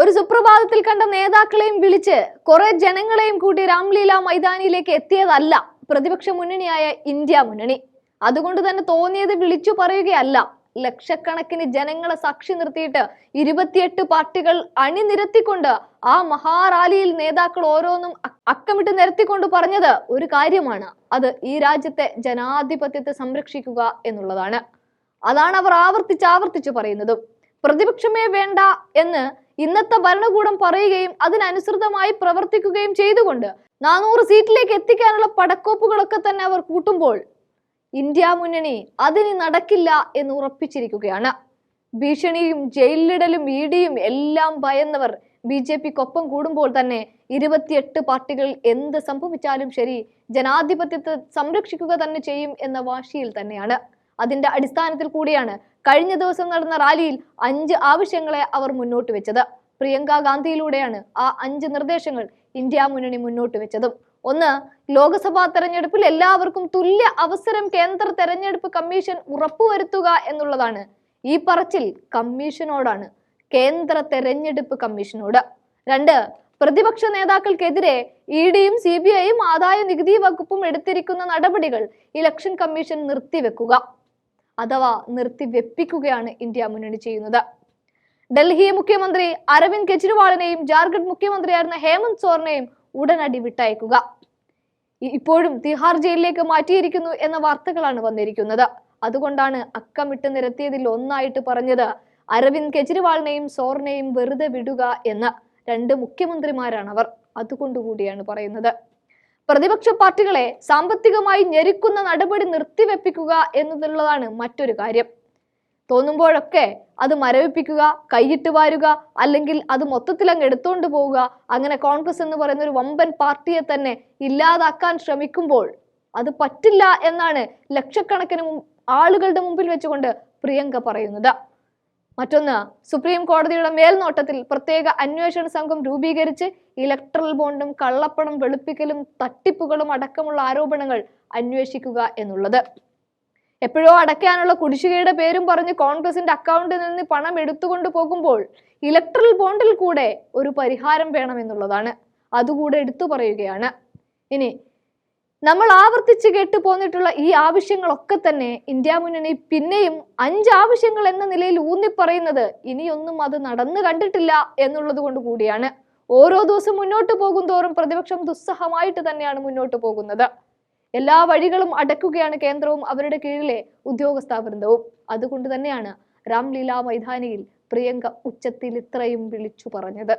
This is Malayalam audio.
ഒരു സുപ്രഭാതത്തിൽ കണ്ട നേതാക്കളെയും വിളിച്ച് കുറെ ജനങ്ങളെയും കൂട്ടി രാംലീല മൈതാനിയിലേക്ക് എത്തിയതല്ല പ്രതിപക്ഷ മുന്നണിയായ ഇന്ത്യ മുന്നണി. അതുകൊണ്ട് തന്നെ തോന്നിയത് വിളിച്ചു പറയുകയല്ല. ലക്ഷക്കണക്കിന് ജനങ്ങളെ സാക്ഷി നിർത്തിയിട്ട് ഇരുപത്തിയെട്ട് പാർട്ടികൾ അണിനിരത്തിക്കൊണ്ട് ആ മഹാറാലിയിൽ നേതാക്കൾ ഓരോന്നും അക്കമിട്ട് നിരത്തിക്കൊണ്ട് പറഞ്ഞത് ഒരു കാര്യമാണ്. അത് ഈ രാജ്യത്തെ ജനാധിപത്യത്തെ സംരക്ഷിക്കുക എന്നുള്ളതാണ്. അതാണ് അവർ ആവർത്തിച്ച് ആവർത്തിച്ച് പറയുന്നതും. പ്രതിപക്ഷമേ വേണ്ട എന്ന് ഇന്നത്തെ ഭരണകൂടം പറയുകയും അതിനനുസൃതമായി പ്രവർത്തിക്കുകയും ചെയ്തുകൊണ്ട് നാനൂറ് സീറ്റിലേക്ക് എത്തിക്കാനുള്ള പടക്കോപ്പുകളൊക്കെ തന്നെ അവർ കൂട്ടുമ്പോൾ ഇന്ത്യ മുന്നണി അതിന് നടക്കില്ല എന്ന് ഉറപ്പിച്ചിരിക്കുകയാണ്. ഭീഷണിയും ജയിലിലിടലും ഇടിയും എല്ലാം ഭയന്നവർ ബി ജെ പിക്കൊപ്പം കൂടുമ്പോൾ തന്നെ ഇരുപത്തിയെട്ട് പാർട്ടികൾ എന്ത് സംഭവിച്ചാലും ശരി ജനാധിപത്യത്തെ സംരക്ഷിക്കുക തന്നെ ചെയ്യും എന്ന വാശിയിൽ തന്നെയാണ്. അതിന്റെ അടിസ്ഥാനത്തിൽ കൂടിയാണ് കഴിഞ്ഞ ദിവസം നടന്ന റാലിയിൽ അഞ്ച് ആവശ്യങ്ങളെ അവർ മുന്നോട്ട് വെച്ചത്. പ്രിയങ്ക ഗാന്ധിയിലൂടെയാണ് ആ അഞ്ച് നിർദ്ദേശങ്ങൾ ഇന്ത്യ മുന്നണി മുന്നോട്ട് വെച്ചതും. ഒന്ന് ലോക്സഭാ തെരഞ്ഞെടുപ്പിൽ എല്ലാവർക്കും തുല്യ അവസരം കേന്ദ്ര തെരഞ്ഞെടുപ്പ് കമ്മീഷൻ ഉറപ്പുവരുത്തുക എന്നുള്ളതാണ്. ഈ പറച്ചിൽ കമ്മീഷനോടാണ് കേന്ദ്ര തെരഞ്ഞെടുപ്പ് കമ്മീഷനോട്. രണ്ട് പ്രതിപക്ഷ നേതാക്കൾക്കെതിരെ ഇ ഡിയും സി ബി ഐയും ആദായ നികുതി വകുപ്പും എടുത്തിരിക്കുന്ന നടപടികൾ ഇലക്ഷൻ കമ്മീഷൻ നിർത്തിവെക്കുക. അഥവാ നിർത്തിവെപ്പിക്കുകയാണ് ഇന്ത്യ മുന്നണി ചെയ്യുന്നത്. ഡൽഹി മുഖ്യമന്ത്രി അരവിന്ദ് കെജ്രിവാളിനെയും ജാർഖണ്ഡ് മുഖ്യമന്ത്രിയായിരുന്ന ഹേമന്ത് സോറിനെയും ഉടനടി വിട്ടയക്കുക. ഇപ്പോഴും തിഹാർ ജയിലിലേക്ക് മാറ്റിയിരിക്കുന്നു എന്ന വാർത്തകളാണ് വന്നിരിക്കുന്നത്. അതുകൊണ്ടാണ് അക്കമിട്ട് നിരത്തിയതിൽ ഒന്നായിട്ട് പറഞ്ഞത് അരവിന്ദ് കെജ്രിവാളിനെയും സോറിനെയും വെറുതെ വിടുക എന്ന്. രണ്ട് മുഖ്യമന്ത്രിമാരാണ് അവർ അതുകൊണ്ടുകൂടിയാണ് പറയുന്നത്. പ്രതിപക്ഷ പാർട്ടികളെ സാമ്പത്തികമായി ഞെരുക്കുന്ന നടപടി നിർത്തിവെപ്പിക്കുക എന്നതുള്ളതാണ് മറ്റൊരു കാര്യം. തോന്നുമ്പോഴൊക്കെ അത് മരവിപ്പിക്കുക കൈയിട്ട് വാരുക അല്ലെങ്കിൽ അത് മൊത്തത്തിൽ അങ്ങ് എടുത്തുകൊണ്ട് പോവുക. അങ്ങനെ കോൺഗ്രസ് എന്ന് പറയുന്ന ഒരു വമ്പൻ പാർട്ടിയെ തന്നെ ഇല്ലാതാക്കാൻ ശ്രമിക്കുമ്പോൾ അത് പറ്റില്ല എന്നാണ് ലക്ഷക്കണക്കിന് ആളുകളുടെ മുമ്പിൽ വെച്ചുകൊണ്ട് പ്രിയങ്ക പറയുന്നത്. മറ്റൊന്ന് സുപ്രീം കോടതിയുടെ മേൽനോട്ടത്തിൽ പ്രത്യേക അന്വേഷണ സംഘം രൂപീകരിച്ച് ഇലക്ട്രൽ ബോണ്ടും കള്ളപ്പണം വെളുപ്പിക്കലും തട്ടിപ്പുകളും അടക്കമുള്ള ആരോപണങ്ങൾ അന്വേഷിക്കുക എന്നുള്ളത്. എപ്പോഴോ അടയ്ക്കാനുള്ള കുടിശ്ശികയുടെ പേരും പറഞ്ഞ് കോൺഗ്രസിന്റെ അക്കൗണ്ടിൽ നിന്ന് പണം എടുത്തുകൊണ്ട് പോകുമ്പോൾ ഇലക്ട്രൽ ബോണ്ടിൽ കൂടെ ഒരു പരിഹാരം വേണമെന്നുള്ളതാണ്. അതുകൂടെ എടുത്തു പറയുകയാണ്. ഇനി നമ്മൾ ആവർത്തിച്ച് കേട്ടു പോന്നിട്ടുള്ള ഈ ആവശ്യങ്ങളൊക്കെ തന്നെ ഇന്ത്യ മുന്നണി പിന്നെയും അഞ്ച് ആവശ്യങ്ങൾ എന്ന നിലയിൽ ഊന്നിപ്പറയുന്നത് ഇനിയൊന്നും അത് നടന്നു കണ്ടിട്ടില്ല എന്നുള്ളത് കൊണ്ട് കൂടിയാണ്. ഓരോ ദിവസം മുന്നോട്ട് പോകും തോറും പ്രതിപക്ഷം ദുസ്സഹമായിട്ട് തന്നെയാണ് മുന്നോട്ട് പോകുന്നത്. എല്ലാ വഴികളും അടക്കുകയാണ് കേന്ദ്രവും അവരുടെ കീഴിലെ ഉദ്യോഗസ്ഥ വൃന്ദവും അതുകൊണ്ട് തന്നെയാണ് രാംലീല മൈതാനിയിൽ പ്രിയങ്ക ഉച്ചത്തിൽ ഇത്രയും വിളിച്ചു പറഞ്ഞത്.